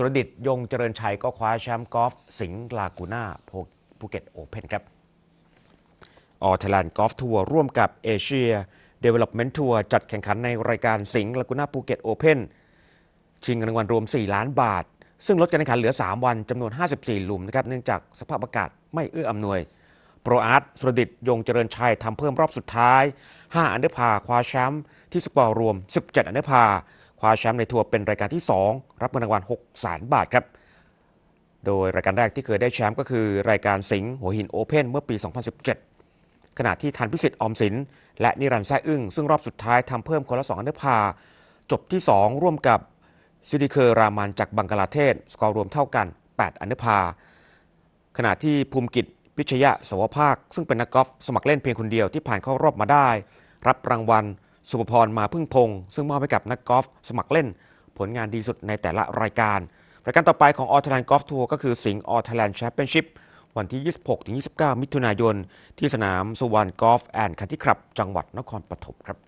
สุรดิตยงเจริญชัยก็คว้าแชมป์กอล์ฟสิงห์ลากูน่าภูเก็ตโอเพนครับออ t ท i แลนด์กอล์ฟทัวร์ร่วมกับเอเชียเดเวล็อปเมนต์ทัวร์จัดแข่งขันในรายการสิงห์ลากูน่าภูเก็ตโอเพนชิงรางวัลรวม 4 ล้านบาท ซึ่งลดการแข่งขันเหลือ 3 วันจำนวน 54 หลุมนะครับเนื่องจากสภาพอากาศไม่เอื้ออำนวย โปรอาร์ตสุรดิตยงเจริญชัยทำเพิ่มรอบสุดท้าย 5 อันเดอร์พาคว้าแชมป์ที่สกอร์รวม 17 อันเดอร์พา คว้าแชมป์ในทัวร์เป็นรายการที่ 2 รับเงินรางวัล6แสนบาทครับ โดยรายการแรกที่เคยได้แชมป์ก็คือรายการสิงห์หัวหินโอเพ่นเมื่อปี 2017 ขณะที่ทันพิสิทธิ์ออมสิน และนิรันดร์แซ่อึ้งซึ่งรอบสุดท้ายทำเพิ่มคนละ2อันเดอร์พา จบที่ 2 ร่วมกับซิดิเคอร์รามันจากบังกลาเทศ สกอร์รวมเท่ากัน 8 อันเดอร์พา ขณะที่ภูมิกิจพิชยะสวภาค ซึ่งเป็นนักกอล์ฟสมัครเล่นเพียงคนเดียวที่ผ่านเข้ารอบมาได้ รับรางวัล สุภพรมาพึ่งพงศ์ซึ่งมอบให้กับนักกอล์ฟสมัครเล่น ผลงานดีสุดในแต่ละรายการ รายการต่อไปของออ t ท i แลนด์กอล์ฟทัวร์ก็คือสิงห์ออ t ท i แลนด์แชมเปี้ยนชิพวันที่ 26-29 มิถุนายน ที่สนามสุวรรณกอล์ฟแอนด์คันที่ครับ จังหวัดนครปฐมครับ